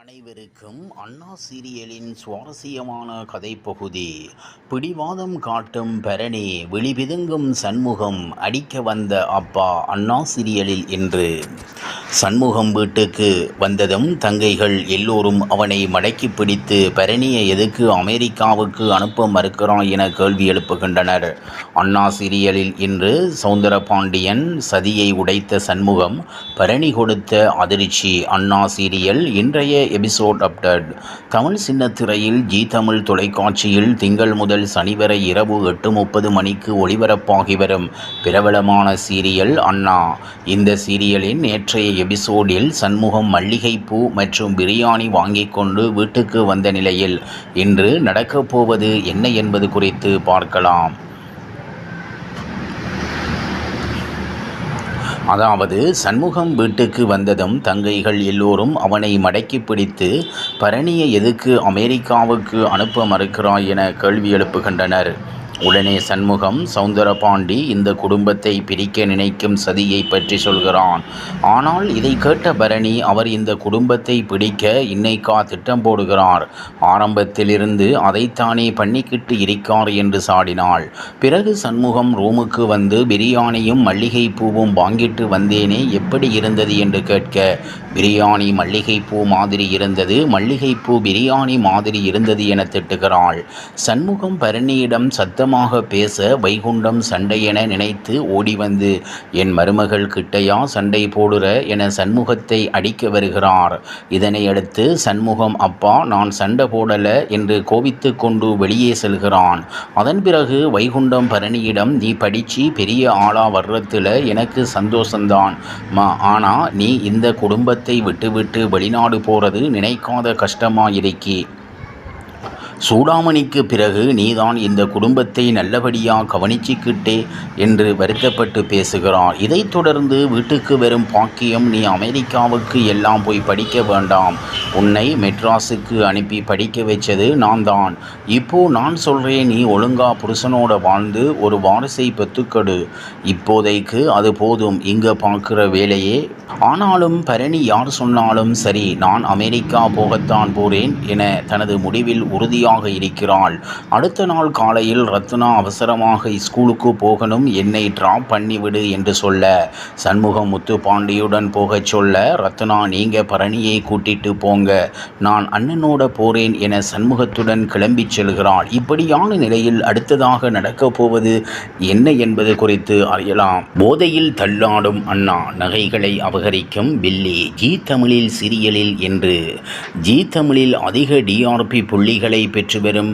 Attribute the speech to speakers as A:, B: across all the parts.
A: அனைவருக்கும் அண்ணா சீரியலின் சுவாரஸ்யமான கதைப்பகுதி பிடிவாதம் காட்டும் பரணி விழிபிதுங்கும் சண்முகம் அடிக்க வந்த அப்பா அண்ணா சீரியலில் இன்று. சண்முகம் வீட்டுக்கு வந்ததும் தங்கைகள் எல்லோரும் அவனை மடக்கி பிடித்து பரணியை எதுக்கு அமெரிக்காவுக்கு அனுப்ப மறுக்கிறான் என கேள்வி எழுப்புகின்றனர். அண்ணா சீரியலில் இன்று சௌந்தரபாண்டியன் சதியை உடைத்த சண்முகம் பரணி கொடுத்த அதிர்ச்சி. அண்ணா சீரியல் இன்றைய எபிசோட் அப்டேட். தமிழ் சின்னத்திரையில் ஜி தமிழ் தொலைக்காட்சியில் திங்கள் முதல் சனி வரை இரவு எட்டு முப்பது மணிக்கு ஒளிபரப்பாகி வரும் பிரபலமான சீரியல் அண்ணா. இந்த சீரியலின் நேற்றைய எபிசோடில் சண்முகம் மல்லிகைப்பூ மற்றும் பிரியாணி வாங்கிக் கொண்டு வீட்டுக்கு வந்த நிலையில் இன்று நடக்கப் போவது என்ன என்பது குறித்து பார்க்கலாம். அதாவது சண்முகம் வீட்டுக்கு வந்ததும் தங்கைகள் எல்லோரும் அவனை மடக்கி பிடித்து பரணியை எதுக்கு அமெரிக்காவுக்கு அனுப்ப மறுக்கிறாய் என கேள்வி எழுப்புகின்றனர். உடனே சண்முகம் சௌந்தரபாண்டி இந்த குடும்பத்தை பிரிக்க நினைக்கும் சதியை பற்றி சொல்கிறான். ஆனால் இதை கேட்ட பரணி அவர் இந்த குடும்பத்தை பிடிக்க இன்னைக்கா திட்டம் போடுகிறார். ஆரம்பத்திலிருந்து அதைத்தானே பண்ணிக்கிட்டு இருக்கார் என்று சாடினாள். பிறகு சண்முகம் ரூமுக்கு வந்து பிரியாணியும் மல்லிகை பூவும் வாங்கிட்டு வந்தேனே எப்படி இருந்தது? என்று கேட்க பிரியாணி மல்லிகைப்பூ மாதிரி இருந்தது. மல்லிகைப்பூ பிரியாணி மாதிரி இருந்தது என திட்டுகிறாள். சண்முகம் பரணியிடம் சத்தமாக பேச வைகுண்டம் சண்டை என நினைத்து ஓடி வந்து என் மருமகள் கிட்டையா சண்டை போடுற? என சண்முகத்தை அடிக்க வருகிறார். இதனை அடுத்து சண்முகம் அப்பா நான் சண்டை போடல என்று கோபித்து கொண்டு வெளியே செல்கிறான். அதன் பிறகு வைகுண்டம் பரணியிடம் நீ படிச்சு பெரிய ஆளா வர்றதுல எனக்கு சந்தோஷம்தான் மா ஆனா நீ இந்த குடும்பத்தை விட்டுவிட்டு வெளிநாடு போறது நினைக்காத கஷ்டமா இருக்கே சூடாமணிக்கு பிறகு நீதான் இந்த குடும்பத்தை நல்லபடியாக கவனிச்சிக்கிட்டே என்று வருத்தப்பட்டு பேசுகிறார். இதைத் தொடர்ந்து வீட்டுக்கு வரும் பாக்கியம் நீ அமெரிக்காவுக்கு எல்லாம் போய் படிக்க வேண்டாம். உன்னை மெட்ராஸுக்கு அனுப்பி படிக்க வச்சது நான் தான் இப்போ நான் சொல்கிறேன் நீ ஒழுங்கா புருஷனோட வாழ்ந்து ஒரு வாரிசை பெற்றுக்கடு. இப்போதைக்கு அது போதும் இங்கே பார்க்குற வேலையே. ஆனாலும் பரணி யார் சொன்னாலும் சரி நான் அமெரிக்கா போகத்தான் போறேன் என தனது முடிவில் உறுதியாக இருக்கிறாள். அடுத்த நாள் காலையில் ரத்னா அவசரமாக ஸ்கூலுக்கு போகணும் என்னை ட்ராப் பண்ணிவிடு என்று சொல்ல சண்முகம் முத்து பாண்டியுடன் போகச் சொல்ல ரத்னா நீங்க பரணியை கூட்டிட்டு போங்க நான் அண்ணனோட போறேன் என சண்முகத்துடன் கிளம்பிச் செல்கிறாள். இப்படியான நிலையில் அடுத்ததாக நடக்கப் போவது என்ன என்பது குறித்து அறியலாம். போதையில் தள்ளாடும் அண்ணா நகைகளை அபகரிக்கும் பில்லி ஜி தமிழில் சீரியலில் என்று ஜி தமிழில் அதிக டிஆர்பி புள்ளிகளை பெற்று வரும்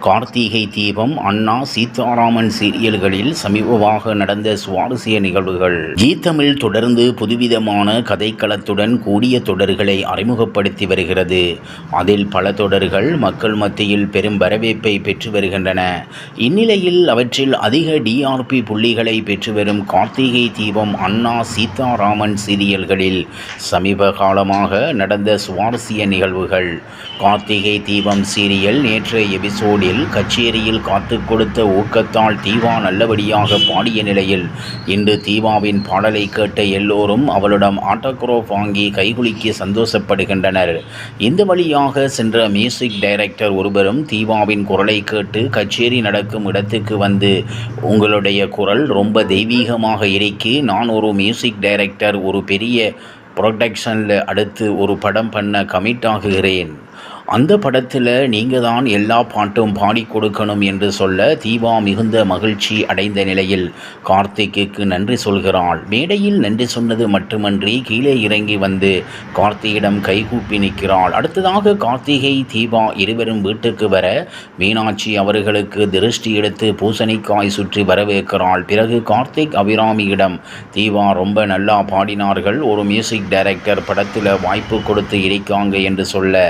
A: கார்த்திகை தீபம் அண்ணா சீதாராமன் சீரியல்களில் சமீபமாக நடந்த சுவாரஸ்ய நிகழ்வுகள். ஜீ தமிழ் தொடர்ந்து புதுவிதமான கதைக்களத்துடன் கூடிய தொடர்களை அறிமுகப்படுத்தி வருகிறது. அதில் பல தொடர்கள் மக்கள் மத்தியில் பெரும் வரவேற்பை பெற்று வருகின்றன. இந்நிலையில் அவற்றில் அதிக டிஆர்பி புள்ளிகளை பெற்று வரும் கார்த்திகை தீபம் அண்ணா சீதாராமன் சீரியல்களில் சமீப காலமாக நடந்த சுவாரஸ்ய நிகழ்வுகள். கார்த்திகை தீபம் சீரியல் நேற்றைய எபிசோடில் கச்சேரியில் காத்து கொடுத்த ஊக்கத்தால் தீவா நல்லபடியாக பாடிய நிலையில் இன்று தீவாவின் பாடலை கேட்ட எல்லோரும் அவளிடம் ஆட்டோகிராஃப் வாங்கி கைகுலுக்கி சந்தோஷப்படுகின்றனர். இந்த வழியாக சென்ற மியூசிக் டைரக்டர் ஒருவரும் தீவாவின் குரலை கேட்டு கச்சேரி நடக்கும் இடத்துக்கு வந்து உங்களுடைய குரல் ரொம்ப தெய்வீகமாக இருக்கி நான் ஒரு மியூசிக் டைரக்டர் ஒரு பெரிய ப்ரொடக்ஷனில் அடுத்து ஒரு படம் பண்ண கமிட் ஆகுகிறேன். அந்த படத்தில் நீங்கள் தான் எல்லா பாட்டும் பாடி கொடுக்கணும் என்று சொல்ல தீபா மிகுந்த மகிழ்ச்சி அடைந்த நிலையில் கார்த்திக்கு நன்றி சொல்கிறாள். மேடையில் நன்றி சொன்னது மட்டுமன்றி கீழே இறங்கி வந்து கார்த்தியிடம் கைகூப்பி நிற்கிறாள். அடுத்ததாக கார்த்திகை தீபா இருவரும் வீட்டுக்கு வர மீனாட்சி அவர்களுக்கு திருஷ்டி எடுத்து பூசணிக்காய் சுற்றி வரவேற்கிறாள். பிறகு கார்த்திக் அபிராமியிடம் தீபா ரொம்ப நல்லா பாடினார்கள். ஒரு மியூசிக் டைரக்டர் படத்தில் வாய்ப்பு கொடுத்து இருக்காங்க என்று சொல்ல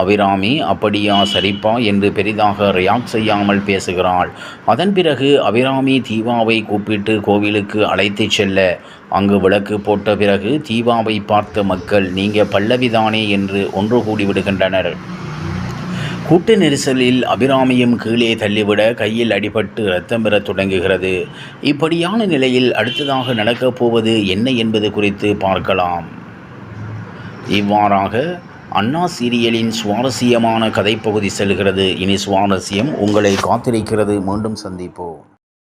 A: அபிராமி அப்படியா சரிப்பா என்று பெரிதாக ரியாக்ட் செய்யாமல் பேசுகிறாள். அதன் பிறகு அபிராமி தீபாவை கூப்பிட்டு கோவிலுக்கு அழைத்துச் செல்ல அங்கு விளக்கு போட்ட பிறகு தீபாவை பார்த்த மக்கள் நீங்க பல்லவிதானே என்று ஒன்று கூடி விடுகின்றனர். கூட்ட நெரிசலில் அபிராமியும் கீழே தள்ளிவிட கையில் அடிபட்டு ரத்தம் பெறத் தொடங்குகிறது. இப்படியான நிலையில் அடுத்ததாக நடக்கப் போவது என்ன என்பது குறித்து பார்க்கலாம். இவ்வாறாக அண்ணா சீரியலின் சுவாரஸ்யமான கதைப்பகுதி செல்கிறது. இனி சுவாரஸ்யம் உங்களை காத்திருக்கிறது. மீண்டும் சந்திப்போம்.